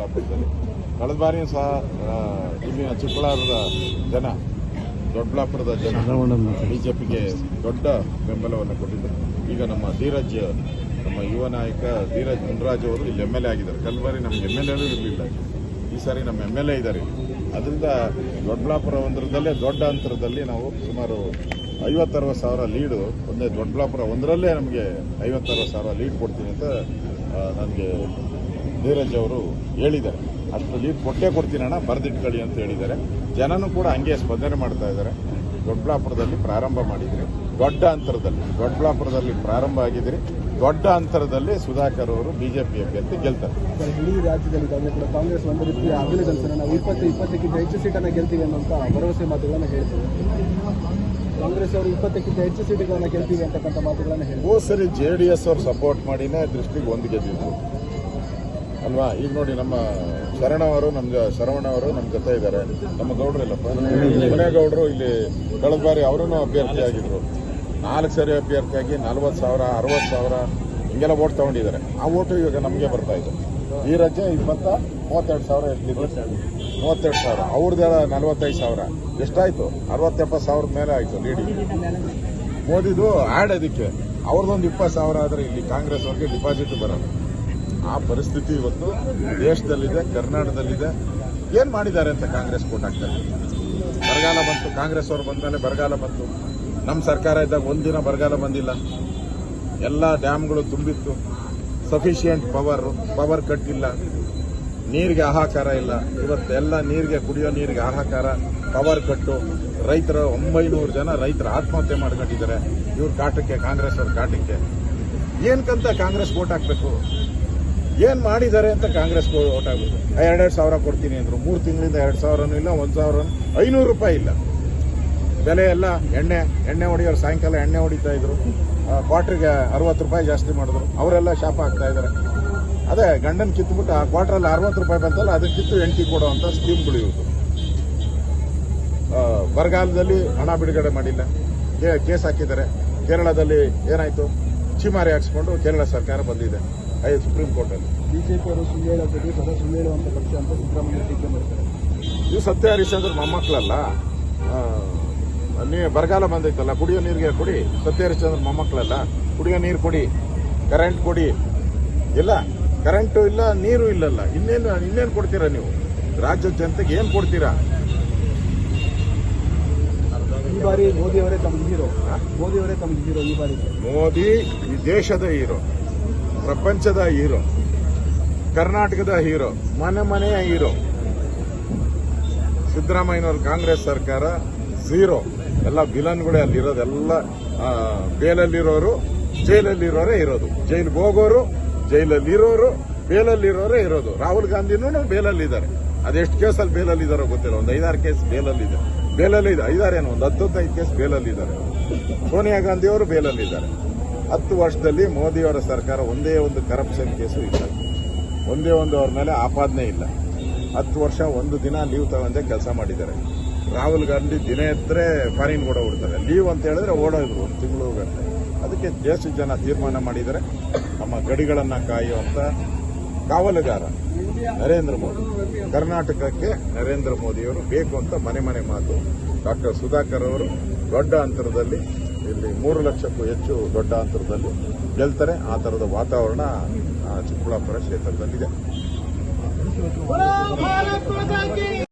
ದೊಡ್ಡಬಳ್ಳಾಪುರದಲ್ಲಿ ಕಳೆದ ಬಾರಿಯೂ ಸಹ ಇಲ್ಲಿನ ಚಿಕ್ಕಬಳ್ಳಾಪುರದ ಜನ, ದೊಡ್ಡಬಳ್ಳಾಪುರದ ಜನ ಬಿಜೆಪಿಗೆ ದೊಡ್ಡ ಬೆಂಬಲವನ್ನು ಕೊಟ್ಟಿದ್ದರು. ಈಗ ನಮ್ಮ ಧೀರಜ್, ನಮ್ಮ ಯುವ ನಾಯಕ ಧೀರಜ್ ಮುನ್ರಾಜ್ ಅವರು ಇಲ್ಲಿ ಎಂ ಎಲ್ ಎ ಆಗಿದ್ದಾರೆ. ಕಳೆದ ಬಾರಿ ನಮ್ಮ ಎಂ ಎಲ್ ಎನೂ ಇರಲಿಲ್ಲ. ಈ ಸಾರಿ ನಮ್ಮ ಎಂ ಎಲ್ ಎ ಇದ್ದಾರೆ. ಅದರಿಂದ ದೊಡ್ಡಬಳ್ಳಾಪುರ ಒಂದರದಲ್ಲೇ ದೊಡ್ಡ ಅಂತರದಲ್ಲಿ ನಾವು ಸುಮಾರು ಐವತ್ತರವತ್ತು ಸಾವಿರ ಲೀಡು, ಒಂದೇ ದೊಡ್ಡಬಳ್ಳಾಪುರ ಒಂದರಲ್ಲೇ ನಮಗೆ ಐವತ್ತರವತ್ತು ಸಾವಿರ ಲೀಡ್ ಕೊಡ್ತೀನಿ ಅಂತ ನನಗೆ ಧೀರಜ್ ಅವರು ಹೇಳಿದ್ದಾರೆ. ಅಷ್ಟು ಲೀಡ್ ಕೊಟ್ಟೆ ಕೊಡ್ತೀನಣ್ಣ ಬರೆದಿಟ್ಕೊಳ್ಳಿ ಅಂತ ಹೇಳಿದ್ದಾರೆ. ಜನನೂ ಕೂಡ ಹಂಗೆ ಸ್ಪಂದನೆ ಮಾಡ್ತಾ ಇದ್ದಾರೆ. ದೊಡ್ಡಬಳ್ಳಾಪುರದಲ್ಲಿ ಪ್ರಾರಂಭ ಮಾಡಿದ್ರಿ. ದೊಡ್ಡ ಅಂತರದಲ್ಲಿ ದೊಡ್ಡಬಳ್ಳಾಪುರದಲ್ಲಿ ಪ್ರಾರಂಭ ಆಗಿದ್ರಿ. ದೊಡ್ಡ ಅಂತರದಲ್ಲಿ ಸುಧಾಕರ್ ಅವರು ಬಿಜೆಪಿ ಅಭ್ಯರ್ಥಿ ಗೆಲ್ತಾರೆ. ಇಡೀ ರಾಜ್ಯದಲ್ಲಿ ಕೂಡ ಕಾಂಗ್ರೆಸ್ ಒಂದು ರೀತಿಯ ಅಭಿನಂದನೆ ನಾವು ಇಪ್ಪತ್ತು ಇಪ್ಪತ್ತಕ್ಕಿಂತ ಹೆಚ್ಚು ಸೀಟನ್ನು ಗೆಲ್ತೀವಿ ಅನ್ನೋಂಥ ಭರವಸೆ ಮಾತುಗಳನ್ನು ಹೇಳ್ತೀವಿ. ಕಾಂಗ್ರೆಸ್ ಅವರು ಇಪ್ಪತ್ತಕ್ಕಿಂತ ಹೆಚ್ಚು ಸೀಟುಗಳನ್ನು ಗೆಲ್ತೀವಿ ಅಂತಕ್ಕಂಥ ಮಾತುಗಳನ್ನು ಹೇಳಿ ಓ ಸರಿ ಜೆ ಡಿ ಎಸ್ ಅವ್ರು ಸಪೋರ್ಟ್ ಮಾಡಿನೇ ದೃಷ್ಟಿಗೆ ಒಂದು ಗೆದ್ದಿದ್ರು. ಅಲ್ವಾ? ಈಗ ನೋಡಿ ನಮ್ಮ ಶರಣ ಅವರು ನಮ್ಮ ಶರವಣ ಅವರು ನಮ್ಮ ಜೊತೆ ಇದ್ದಾರೆ ನಮ್ಮ ಗೌಡ್ರಲ್ಲಪ್ಪ ಗೌಡ್ರು ಇಲ್ಲಿ ಕಳೆದ ಬಾರಿ ಅವರೂ ಅಭ್ಯರ್ಥಿ ಆಗಿದ್ರು. ನಾಲ್ಕು ಸರಿ ಅಭ್ಯರ್ಥಿಯಾಗಿ ನಲ್ವತ್ತು ಸಾವಿರ, ಅರವತ್ತು ಸಾವಿರ ಹಿಂಗೆಲ್ಲ ಓಟ್ ತಗೊಂಡಿದ್ದಾರೆ. ಆ ಓಟು ಇವಾಗ ನಮಗೆ ಬರ್ತಾ ಇದೆ. ಈ ರಾಜ್ಯ ಇಪ್ಪತ್ತ, ಮೂವತ್ತೆರಡು ಸಾವಿರ ಇರ್ತಿದ್ರು ಮೂವತ್ತೆರಡು ಸಾವಿರ. ಅವ್ರದ್ದೆಲ್ಲ ನಲ್ವತ್ತೈದು ಸಾವಿರ. ಎಷ್ಟಾಯಿತು? ಅರವತ್ತೆಪ್ಪತ್ತು ಸಾವಿರದ ಮೇಲೆ ಆಯ್ತು ಲೀಡಿ ಮೋದಿದು ಆಡ್ ಅದಕ್ಕೆ. ಅವ್ರದ್ದೊಂದು ಇಪ್ಪತ್ತು ಸಾವಿರ ಆದರೆ ಇಲ್ಲಿ ಕಾಂಗ್ರೆಸ್ ಅವ್ರಿಗೆ ಡಿಪಾಸಿಟ್ ಬರಲ್ಲ. ಆ ಪರಿಸ್ಥಿತಿ ಇವತ್ತು ದೇಶದಲ್ಲಿದೆ, ಕರ್ನಾಟಕದಲ್ಲಿದೆ. ಏನ್ ಮಾಡಿದ್ದಾರೆ ಅಂತ ಕಾಂಗ್ರೆಸ್ ಕೋಟ್ ಹಾಕ್ತಾರೆ ಬರಗಾಲ ಬಂತು, ಕಾಂಗ್ರೆಸ್ ಅವರು ಬಂದ್ಮೇಲೆ ಬರಗಾಲ ಬಂತು. ನಮ್ಮ ಸರ್ಕಾರ ಇದ್ದಾಗ ಒಂದಿನ ಬರಗಾಲ ಬಂದಿಲ್ಲ. ಎಲ್ಲ ಡ್ಯಾಮ್ಗಳು ತುಂಬಿತ್ತು. ಸಫಿಷಿಯೆಂಟ್ ಪವರ್ ಪವರ್ ಕಟ್ ಇಲ್ಲ. ನೀರಿಗೆ ಹಾಹಾಕಾರ ಇಲ್ಲ. ಇವತ್ತು ಎಲ್ಲ ನೀರಿಗೆ ಕುಡಿಯೋ ನೀರಿಗೆ ಹಾಹಾಕಾರ, ಪವರ್ ಕಟ್ಟು. ರೈತರ ಒಂಬೈನೂರು ಜನ ರೈತರ ಆತ್ಮಹತ್ಯೆ ಮಾಡ್ಕೊಂಡಿದ್ದಾರೆ. ಇವ್ರ ಕಾಟಕ್ಕೆ, ಕಾಂಗ್ರೆಸ್ ಅವ್ರ ಕಾಟಕ್ಕೆ. ಏನಕ್ಕಂತ ಕಾಂಗ್ರೆಸ್ ವೋಟ್ ಹಾಕ್ಬೇಕು? ಏನ್ ಮಾಡಿದ್ದಾರೆ ಅಂತ ಕಾಂಗ್ರೆಸ್ ಓಟ್ ಆಗುತ್ತೆ ಎರಡೆರಡು ಸಾವಿರ ಕೊಡ್ತೀನಿ ಅಂದ್ರು. ಮೂರು ತಿಂಗಳಿಂದ ಎರಡ್ ಸಾವಿರನೂ ಇಲ್ಲ, ಒಂದು ಸಾವಿರ ಐನೂರು ರೂಪಾಯಿ ಇಲ್ಲ. ಬೆಲೆ ಎಲ್ಲ ಎಣ್ಣೆ ಎಣ್ಣೆ ಹೊಡಿಯೋರು ಸಾಯಂಕಾಲ ಎಣ್ಣೆ ಹೊಡಿತಾ ಇದ್ರು. ಕ್ವಾಟ್ರಿಗೆ ಅರವತ್ತು ರೂಪಾಯಿ ಜಾಸ್ತಿ ಮಾಡಿದ್ರು. ಅವರೆಲ್ಲ ಶಾಪ ಆಗ್ತಾ ಇದ್ದಾರೆ ಅದೇ, ಗಂಡನ್ ಕಿತ್ಬಿಟ್ಟು ಆ ಕ್ವಾರ್ಟ್ರಲ್ಲಿ ಅರವತ್ತು ರೂಪಾಯಿ ಬಂತಲ್ಲ ಅದಕ್ಕೆ ಕಿತ್ತು ಎಂಟಿ ಸ್ಕೀಮ್ ಸ್ಕೀಮ್ಗಳು ಇವರು ಬರಗಾಲದಲ್ಲಿ ಹಣ ಬಿಡುಗಡೆ ಮಾಡಿಲ್ಲ. ಕೇಸ್ ಹಾಕಿದ್ದಾರೆ. ಕೇರಳದಲ್ಲಿ ಏನಾಯ್ತು? ಚಿಮಾರಿ ಹಾಕ್ಸ್ಕೊಂಡು ಕೇರಳ ಸರ್ಕಾರ ಬಂದಿದೆ. ಐ ಸುಪ್ರೀಂ ಕೋರ್ಟಲ್ಲಿ ಬಿಜೆಪಿ ಅವರು ಸುಳ್ಳು ಹೇಳೋದು ಸದಾ ಸುಳ್ಳು ಅಂತ ಪಕ್ಷ ಅಂತ ಸಿದ್ದರಾಮಯ್ಯ ಟೀಕೆ ಮಾಡ್ತಾರೆ. ಇದು ಸತ್ಯ ಹರಿಶ್ಚಂದ್ರ ಮೊಮ್ಮಕ್ಕಳಲ್ಲ. ನೀವು ನೀ ಬರಗಾಲ ಬಂದೈತಲ್ಲ ಕುಡಿಯೋ ನೀರಿಗೆ ಕೊಡಿ. ಸತ್ಯ ಹರಿಶ್ಚಂದ್ರ ಮೊಮ್ಮಕ್ಕಳಲ್ಲ. ಕುಡಿಯೋ ನೀರು ಕೊಡಿ ಕರೆಂಟ್ ಕೊಡಿ. ಇಲ್ಲ ಕರೆಂಟು ಇಲ್ಲ ನೀರು ಇಲ್ಲಲ್ಲ. ಇನ್ನೇನು ಇನ್ನೇನು ಕೊಡ್ತೀರಾ ನೀವು? ರಾಜ್ಯದ ಜನತೆಗೆ ಏನು ಕೊಡ್ತೀರಾ? ಈ ಬಾರಿ ಮೋದಿ ಅವರೇ ತಮಗೆ ಹೀರೋ. ಮೋದಿ ಅವರೇ ತಮ್ಮ ಹೀರೋ ಈ ಬಾರಿ. ಮೋದಿ ಈ ದೇಶದ ಹೀರೋ. ಪ್ರಪಂಚದ ಹೀರೋ ಕರ್ನಾಟಕದ ಹೀರೋ ಮನೆ ಮನೆಯ ಹೀರೋ. ಸಿದ್ದರಾಮಯ್ಯನವ್ರ ಕಾಂಗ್ರೆಸ್ ಸರ್ಕಾರ ಝೀರೋ. ಎಲ್ಲ ವಿಲನ್ಗಳೇ ಅಲ್ಲಿರೋದು. ಎಲ್ಲ ಆ, ಬೇಲಲ್ಲಿರೋರು ಜೈಲಲ್ಲಿರೋರೇ ಇರೋದು. ಜೈಲಿಗೆ ಹೋಗೋರು ಜೈಲಲ್ಲಿರೋರು ಬೇಲಲ್ಲಿರೋರೇ ಇರೋದು. ರಾಹುಲ್ ಗಾಂಧಿನೂ ಬೇಲಲ್ಲಿದ್ದಾರೆ. ಅದೆಷ್ಟು ಕೇಸಲ್ಲಿ ಬೇಲಲ್ಲಿದ್ದಾರೋ ಗೊತ್ತಿಲ್ಲ. ಒಂದು ಐದಾರು ಕೇಸ್ ಬೇಲಲ್ಲಿದೆ. ಬೇಲಲ್ಲಿದೆ. ಐದಾರೇನು? ಒಂದು ಹತ್ತೊಂದೈದು ಕೇಸ್ ಬೇಲಲ್ಲಿದ್ದಾರೆ. ಸೋನಿಯಾ ಗಾಂಧಿಯವರು ಬೇಲಲ್ಲಿದ್ದಾರೆ. ಹತ್ತು ವರ್ಷದಲ್ಲಿ ಮೋದಿಯವರ ಸರ್ಕಾರ ಒಂದೇ ಒಂದು ಕರಪ್ಷನ್ ಕೇಸು ಇಲ್ಲ. ಒಂದೇ ಒಂದು ಅವ್ರ ಮೇಲೆ ಆಪಾದನೆ ಇಲ್ಲ. ಹತ್ತು ವರ್ಷ ಒಂದು ದಿನ ಲೀವ್ ತಗೊಂಡೆ ಕೆಲಸ ಮಾಡಿದ್ದಾರೆ. ರಾಹುಲ್ ಗಾಂಧಿ ದಿನ ಎತ್ತರೆ ಫಾರಿನ್ ಕೂಡ ಓಡ್ತಾರೆ ಲೀವ್ ಅಂತ ಹೇಳಿದ್ರೆ ಓಡೋದ್ರು ಒಂದು ತಿಂಗಳು ಗಂಟೆ. ಅದಕ್ಕೆ ದೇಶದ ಜನ ತೀರ್ಮಾನ ಮಾಡಿದ್ದಾರೆ. ನಮ್ಮ ಗಡಿಗಳನ್ನು ಕಾಯುವಂಥ ಕಾವಲುಗಾರ ನರೇಂದ್ರ ಮೋದಿ. ಕರ್ನಾಟಕಕ್ಕೆ ನರೇಂದ್ರ ಮೋದಿಯವರು ಬೇಕು ಅಂತ ಮನೆ ಮನೆ ಮಾತು. ಡಾಕ್ಟರ್ ಸುಧಾಕರ್ ಅವರು ದೊಡ್ಡ ಅಂತರದಲ್ಲಿ ಇಲ್ಲಿ ಮೂರು ಲಕ್ಷಕ್ಕೂ ಹೆಚ್ಚು ದೊಡ್ಡ ಅಂತರದಲ್ಲಿ ಗೆಲ್ತಾರೆ. ಆ ತರದ ವಾತಾವರಣ ಚಿಕ್ಕಬಳ್ಳಾಪುರ ಕ್ಷೇತ್ರದಲ್ಲಿದೆ.